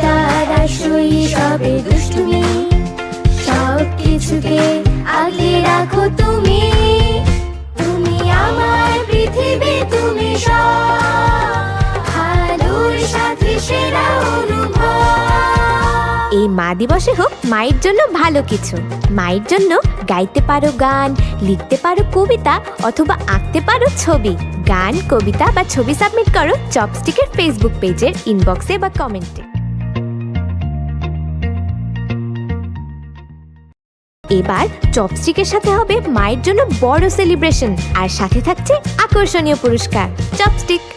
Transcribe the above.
তারা শৈশবে দুষ্টুমি। সব কিছুকে রাখো তুমি। তুমি আমার পৃথিবী, তুমি সাথে সেরা এই মা দিবসে হোক মায়ের জন্য ভালো কিছু। মায়ের জন্য গাইতে পারো গান, লিখতে পারো কবিতা, অথবা আঁকতে পারো ছবি। গান, কবিতা বা ছবি সাবমিট করো চপস্টিকের ফেসবুক পেজের ইনবক্সে বা কমেন্টে এবার চপস্টিকের সাথে হবে মায়ের জন্য বড় সেলিব্রেশন আর সাথে থাকছে আকর্ষণীয় পুরস্কার। চপস্টিক।